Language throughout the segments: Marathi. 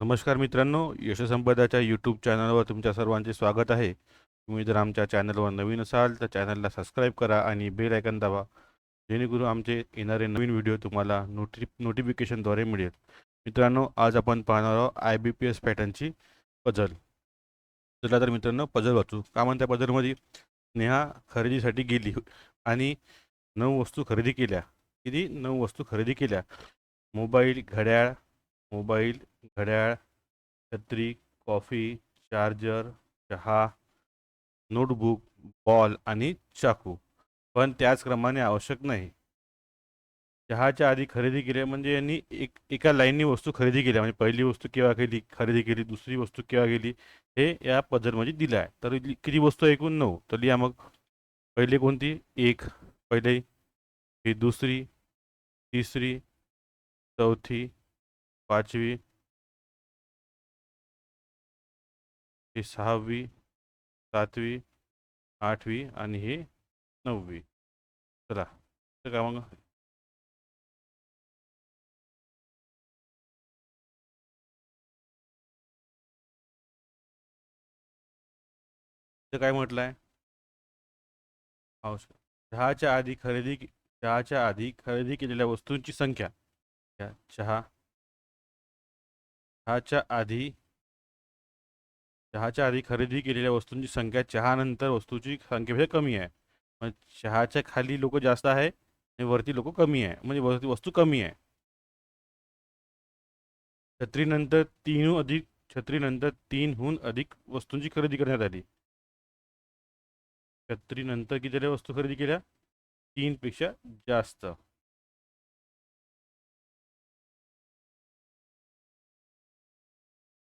नमस्कार मित्रांनो यशसंपदाच्या यूट्यूब चॅनलवर तुमच्या सर्वांचे स्वागत आहे. तुम्ही जर आमच्या चॅनलवर नवीन असाल तर चॅनलला सबस्क्राईब करा आणि बेल आयकन दाबा. जेणेकरून आमचे येणारे नवीन व्हिडिओ तुम्हाला नोटि नोटिफिकेशनद्वारे मिळेल. मित्रांनो आज आपण पाहणार आहोत आय बी पी एस पॅटर्नची पझल चला तर मित्रांनो पझल वाचू. का म्हणत्या पझलमध्ये नेहा खरेदीसाठी गेली आणि नऊ वस्तू खरेदी केल्या. किती? नऊ वस्तू खरेदी केल्या. मोबाईल घड्याळ मोबाईल घड्याळ छत्री कॉफी चार्जर चहा नोटबुक बॉल आणि चाकू. पण त्याच क्रमाने आवश्यक नाही. चहाच्या आधी खरेदी केली म्हणजे यांनी एक एका लाईननी वस्तू खरेदी केल्या. म्हणजे पहिली वस्तू केव्हा केली खरेदी केली दुसरी वस्तू केव्हा गेली हे या पद्धतीमध्ये दिलं आहे. तर किती वस्तू ऐकून एकूण? नऊ. तर लिहा मग. पहिले कोणती? एक. पहिले ही दुसरी तिसरी चौथी पाचवी ही सहावी सातवी आठवी आणि ही नववी. चला तर का मग? काय म्हटलंय? चहाच्या आधी खरेदी चहाच्या आधी खरेदी केलेल्या वस्तूंची संख्या. चहा चहाच्या आधी चहाच्या आधी खरेदी केलेल्या वस्तूंची संख्या चहानंतर वस्तूची संख्येपेक्षा म्हणजे कमी आहे. मग चहाच्या खाली लोक जास्त आहे आणि वरती लोक कमी आहे. म्हणजे वरती वस्तू कमी आहे. छत्रीनंतर तीनहून अधिक छत्रीनंतर तीनहून अधिक वस्तूंची खरेदी करण्यात आली. छत्रीनंतर किती वस्तू खरेदी केल्या? तीनपेक्षा जास्त.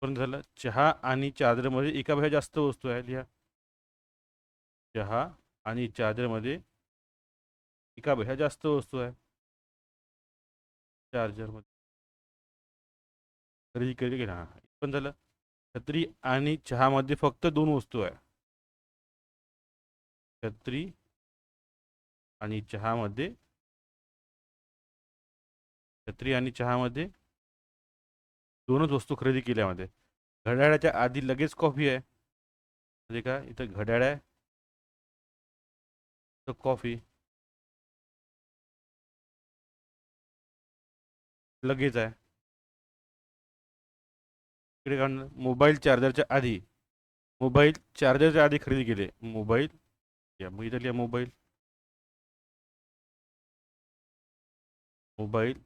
पण झालं. चहा आणि चार्जरमध्ये एकापेक्षा जास्त वस्तू आहे लिहा चहा आणि चार्जरमध्ये एकापेक्षा जास्त वस्तू आहे चार्जरमध्ये. खरेदी केली की हां पण झालं. छत्री आणि चहामध्ये फक्त दोन वस्तू आहे छत्री आणि चहामध्ये छत्री आणि चहामध्ये दोनच वस्तू खरेदी केल्यामध्ये. घड्याळाच्या आधी लगेच कॉफी आहे. म्हणजे का इथं घड्याळ आहे. तर कॉफी. लगेच आहे. इकडे काय मोबाईल चार्जरच्या आधी. मोबाईल चार्जरच्या आधी खरेदी केले. मोबाईल. या मग इथं लिहा मोबाईल. मोबाईल.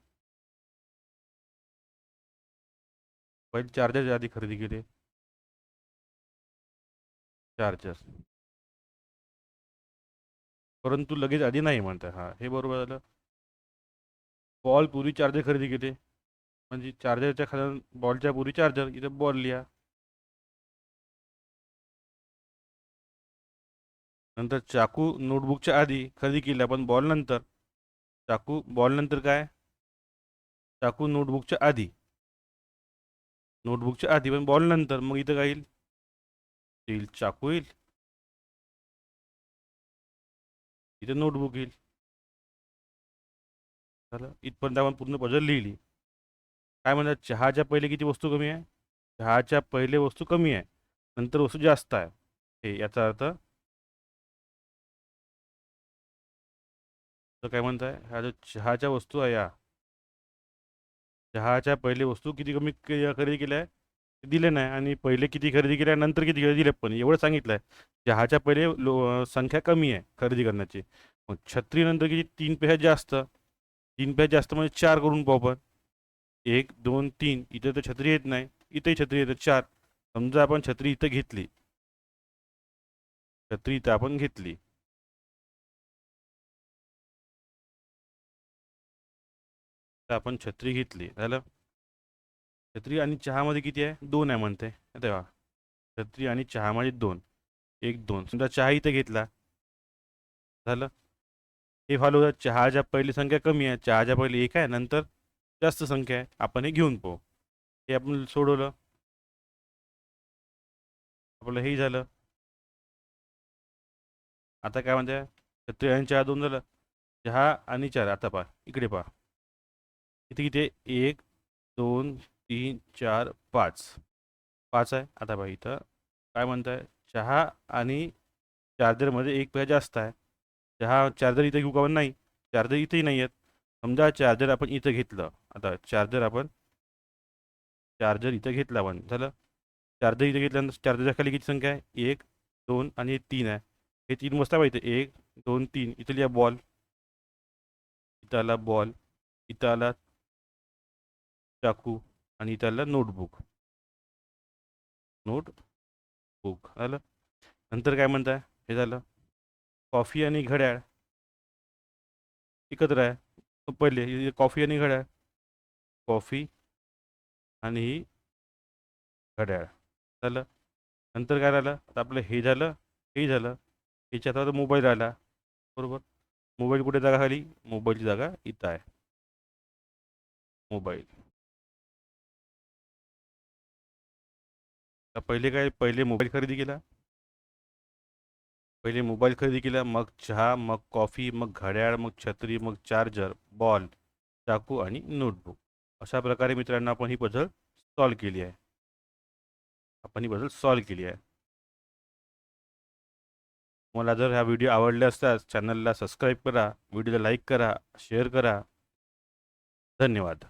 पहिले चार्जरच्या आधी खरेदी केले. चार्जर परंतु लगेच आधी नाही म्हणतात. हां हे बरोबर झालं. बॉल पूर्वी चार्जर खरेदी केले. म्हणजे चार्जरच्या खाली बॉलच्या पूर्वी चार्जर इथे बॉल लिहा. नंतर चाकू नोटबुकच्या आधी खरेदी केल्या पण बॉल नंतर. चाकू बॉल नंतर काय? चाकू नोटबुकच्या आधी. नोटबुकच्या आधी पण बॉल नंतर मग इथं काय येईल येईल चाकू येईल. इथं नोटबुक येईल. झालं इथपर्यंत आपण पूर्ण पजल लिहिली. काय म्हणतात चहाच्या पहिले किती वस्तू कमी आहे? चहाच्या पहिले वस्तू कमी आहे. नंतर वस्तू जास्त आहे. हे याचा अर्थ तर काय म्हणताय? ह्या जो चहाच्या वस्तू आहे या चहाच्या पहिले वस्तू किती कमी क- खरेदी केल्या आहे ते दिले नाही. आणि पहिले किती खरेदी केल्या नंतर किती खरेदी दिले पण एवढं सांगितलं आहे चहाच्या पहिले लो संख्या कमी आहे खरेदी करण्याची. मग छत्रीनंतर किती? तीन पेक्षा जास्त. तीन पेक्षा जास्त म्हणजे चार करून पाहू आपण. एक दोन तीन. इथे तर छत्री येत नाही. इथेही छत्री येतं चार. समजा आपण छत्री इथं घेतली. छत्री इथं आपण घेतली. तर आपण छत्री घेतली. झालं? छत्री आणि चहामध्ये किती आहे? दोन आहे म्हणते. तेव्हा छत्री आणि चहामध्ये दोन. एक दोन. समजा चहा इथं घेतला. झालं? हे फॉलो होतं चहाच्या पहिली संख्या कमी आहे. चहाच्या पहिली एक आहे. नंतर जास्त संख्या आहे. आपण हे घेऊन पाहू. हे आपण सोडवलं. आपलं हे झालं. आता काय म्हणते? छत्री आणि चहा दोन झालं. चहा आणि चार. आता पहा. इकडे पहा. इथे किती आहे? एक दोन तीन चार पाच. पाच आहे. आता बघा इथं काय म्हणताय? चहा आणि चार्जरमध्ये एक पेक्षा जास्त आहे. चहा चार्जर इथं घेऊ का नाही. चार्जर इथेही नाही आहेत. समजा चार्जर आपण इथं घेतलं. आता चार्जर आपण चार्जर इथं घेतला आपण. झालं? चार्जर इथं घेतल्यानंतर चार्जरच्या खाली किती संख्या आहे? एक दोन आणि तीन आहे. हे तीन वस्ता पाहिजे एक दोन तीन. इथं लिहा बॉल इथं आला बॉल इथं आला चाकू आणि इथं नोटबुक नोट बुक झालं नंतर काय म्हणताय? हे झालं. कॉफी आणि घड्याळ. एकत्र आहे. पहिले कॉफी आणि घड्याळ. कॉफी आणि ही घड्याळ. झालं? नंतर काय राहिलं आता आपलं हे झालं हे झालं. याच्या आता मोबाईल राहिला बरोबर? मोबाईल कुठे जागा खाली? मोबाईलची जागा इथं आहे. मोबाईल पहिले काय पहिले मोबाईल खरेदी केला. पहिले मोबाईल खरेदी केला मग चहा मग कॉफी मग घड्याळ मग छत्री मग चार्जर बॉल चाकू आणि नोटबुक. अशा प्रकारे मित्रांनो आपण ही पझल सॉल्व केली आहे. आपण ही पझल सॉल्व केली आहे. मला जर हा व्हिडिओ आवडले असल्यास चॅनलला सबस्क्राईब करा व्हिडिओला लाईक करा शेअर करा. धन्यवाद.